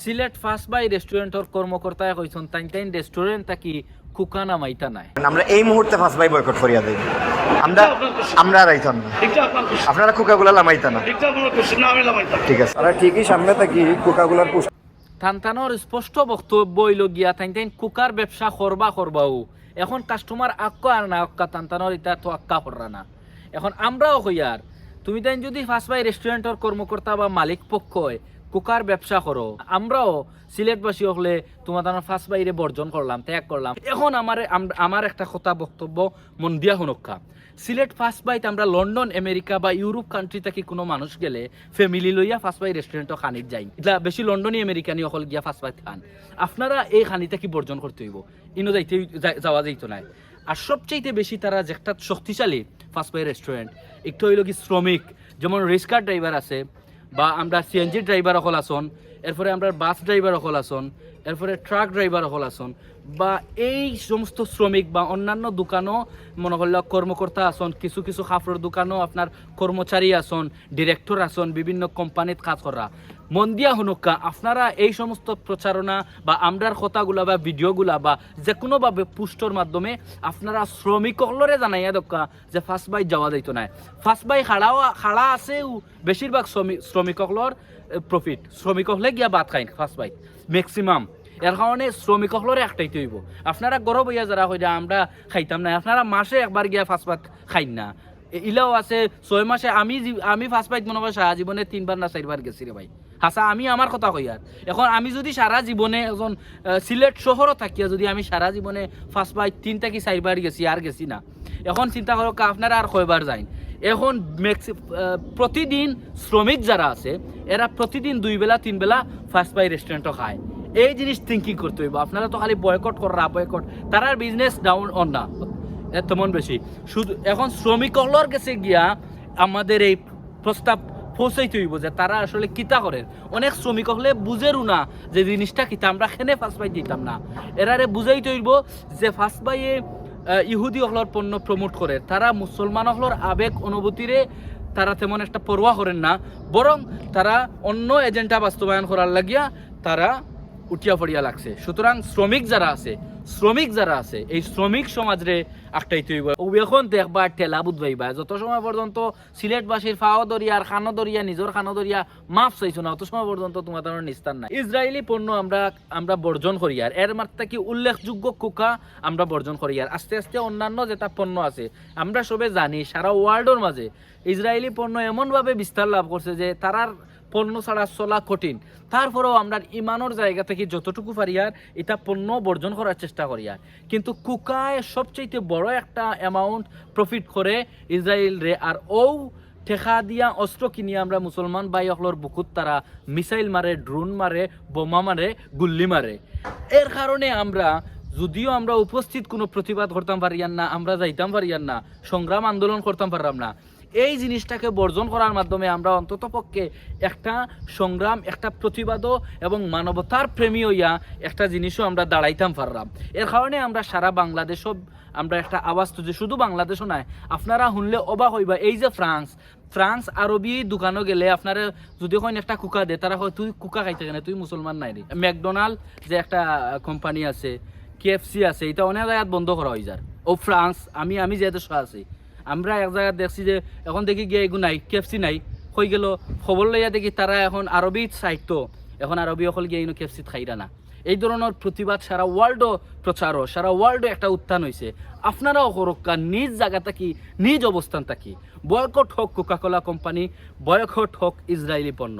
Sylhet first by রেস্টুরেন্টর কর্মকর্তায় কইছন তাইন তাইন রেস্টুরেন্ট থাকি কুকা নামাইতা নাই? আমরা এই মুহূর্তে ফার্স্ট বাই বয়কট করিয়া দিই। আমরা আমরা রাইতাম না। আপনার আপনারা কুকাগুলা লামাইতা না। ঠিক আছে। আমরা ঠিকই সামনে থাকি কোকাগুলার থানথানোর স্পষ্ট বক্তব্য হইল গিয়া তাইন তাইন কুকার ব্যবসা করবা করবাও এখন কাস্টমার আক্কা আর না আক্কা তানতানোর এটা তো আক্কা কররা না। এখন আমরাও হইয়ার তুমি তাইন যদি ফার্স্ট বাই রেস্টুরেন্টের কর্মকর্তা বা মালিক পক্ষ হয় কুকার ব্যবসা করো। আমরাও সিলেটবাসী হলে তোমার তার ফার্স্ট বাইরে বর্জন করলাম, ত্যাগ করলাম। এখন আমার, আম- আমার একটা কথা বক্তব্য মন দিয়া শুনক্কা। সিলেট ফার্স্ট বাইত আমরা লন্ডন, আমেরিকা বা ইউরোপ কান্ট্রি থেকে কোনো মানুষ গেলে ফ্যামিলি লইয়া ফার্স্ট বাই রেস্টুরেন্টও খানিত যাই। এটা বেশি লন্ডনী আমেরিকানি অকল গিয়া ফার্স্ট বাইত খান। আপনারা এই খানিটা কি বর্জন করতে হইব। ইনো যাইতে যাওয়া যাইতো নাই। আর সবচাইতে বেশি তারা যে একটা শক্তিশালী ফার্স্ট বাই রেস্টুরেন্ট একটু হইল কি শ্রমিক। যেমন রিক্সার ড্রাইভার আছে বা আমরা সিএনজি ড্রাইভার অকল আসন এরপরে আমরা বাস ড্রাইভার অকল আসন এরপরে ট্রাক ড্রাইভার অকল আসন বা এই সমস্ত শ্রমিক বা অন্যান্য দোকানও মনে করল কর্মকর্তা আসন কিছু কিছু খাফরের দোকানও আপনার কর্মচারী আসন ডিরেক্টর আসন বিভিন্ন কোম্পানিত কাজ করা। মন দিয়া হুনুকা আপনারা এই সমস্ত প্রচারণা বা আমরার কথাগুলা বা ভিডিওগুলা বা যে কোনোভাবে পুষ্টর মাধ্যমে আপনারা শ্রমিক হলরে জানাইয়া দক্কা যে ফার্স্ট বাই যাওয়া যাইতো না ফার্স্ট বাই খাড়াও খাড়া আছেও বেশিরভাগ শ্রমিক শ্রমিক হলর প্রফিট শ্রমিক হলে গিয়া ভাত খাই ফার্স্ট বাই। ম্যাক্সিমাম এর কারণে শ্রমিক হলরে একটাইতে হইব। আপনারা গরব হইয়া যারা হইয়া আমরা খাইতাম না আপনারা মাসে একবার গিয়া ফার্স্ট ভাত খাই না। ইলাও আছে ছয় মাসে আমি আমি ফার্স্ট বাইট মনে হয় সারা জীবনে তিনবার না চারবার গেছি রে ভাই। হাসা আমি আমার কথা কই আর। এখন আমি যদি সারা জীবনে এজন সিলেট শহরও থাকিয়া যদি আমি সারা জীবনে ফার্স্ট বাইট তিন থেকে চারবার গেছি আর গেছি না। এখন চিন্তা করো আপনারা আর কয়বার যাইন। এখন ম্যাক্সি আহ, প্রতিদিন শ্রমিক যারা আছে এরা প্রতিদিন দুই বেলা তিন বেলা ফার্স্ট বাই রেস্টুরেন্টও খায়। এই জিনিস থিঙ্কিং করতে হইব। আপনারা তো খালি বয়কট করা বয়কট তারার বিজনেস ডাউন অন না। তেমন বেশি। শুধু এখন শ্রমিক হলর কাছে গিয়া আমাদের এই প্রস্তাব পৌঁছাইতে হইব যে তারা আসলে কিতা করেন অনেক শ্রমিক হলে বুঝেরও না যে জিনিসটা কিতা, আমরা খেনে ফার্স্ট বাই দিতাম না। এরারে বুঝাইতে হইব যে ফার্স্ট বাইয়ে ইহুদি হলর পণ্য প্রমোট করে। তারা মুসলমান হলর আবেগ, অনুভূতিরে তারা তেমন একটা পরোয়া করেন না। বরং তারা অন্য এজেন্ডা বাস্তবায়ন করার লাগিয়া তারা উঠিয়া পড়িয়া লাগছে। সুতরাং শ্রমিক যারা আছে শ্রমিক যারা আছে, এই শ্রমিক সমাজরে আটটাইতে হইব। ও এখন দেখবা ঠেলা বুধবাইবা। যত সময় পর্যন্ত সিলেটবাসীর ফাও দরিয়া আর খানো দরিয়া, নিজের খানো দরিয়া মাফ চাইছো না, অত সময় পর্যন্ত তোমার তেমন নিস্তার নাই। ইসরায়েলি পণ্য আমরা আমরা বর্জন করি আর। এর মাত্রা কি উল্লেখযোগ্য কুকা আমরা বর্জন করি আর। আস্তে আস্তে অন্যান্য যেটা পণ্য আছে, আমরা সবে জানি সারা ওয়ার্ল্ডের মাঝে ইসরায়েলি পণ্য এমনভাবে বিস্তার লাভ করছে যে তারার পণ্য ছাড়া চলা কঠিন। তারপরেও আমরা ইমানোর জায়গা থেকে যতটুকু পারি আর এটা পণ্য বর্জন করার চেষ্টা করি আর কিন্তু কুকায় সবচেয়ে বড় একটা অ্যামাউন্ট প্রফিট করে ইসরায়েল রে আর ও ঠেকা দিয়া অস্ত্র কিনিয়ে আমরা মুসলমান ভাই অকলর বুকুত তারা মিসাইল মারে ড্রোন মারে বোমা মারে গুল্লি মারে এর কারণে আমরা, যদিও আমরা উপস্থিত কোনো প্রতিবাদ করতাম পারিয়ান না, আমরা যাইতাম পারিয়ান না, সংগ্রাম আন্দোলন করতাম পারলাম না এই জিনিসটাকে বর্জন করার মাধ্যমে আমরা অন্তত পক্ষে একটা সংগ্রাম, একটা প্রতিবাদও এবং মানবতার প্রেমী হইয়া একটা জিনিসও আমরা দাঁড়াইতাম পারলাম এর কারণে আমরা সারা বাংলাদেশও আমরা একটা আওয়াজ তুলছি শুধু বাংলাদেশও নাই, আপনারা শুনলে অবাক হইবা, এই যে ফ্রান্স ফ্রান্স আরবি দোকানও গেলে আপনারা যদি কইন একটা কুকা দে, তারা কয় তুই কুকা খাইতে কেন? তুই মুসলমান নাই রে? ম্যাকডোনাল্ড যে একটা কোম্পানি আছে কেএফসি আছে, এটা অনেক জায়গাত বন্ধ করা হয়ে যার। ও ফ্রান্স, আমি আমি যে দেশ আছি আমরা এক জায়গায় দেখছি যে এখন দেখি গিয়ে এগু নাই কেএফসি নাই। হয়ে গেল? খবর লইয়া দেখি তারা এখন আরবি সাহিত্য। এখন আরবি অকল গিয়ে ইনো কেএফসি খাইরা না। এই ধরনের প্রতিবাদ সারা ওয়ার্ল্ডও প্রচারও, সারা ওয়ার্ল্ডও একটা উত্থান হয়েছে আপনারাও করক্কা নিজ জায়গা থাকি নিজ অবস্থান থাকি বয়কট হোক কোকাকোলা কোম্পানি বয়কট হোক ইসরায়েলি পণ্য।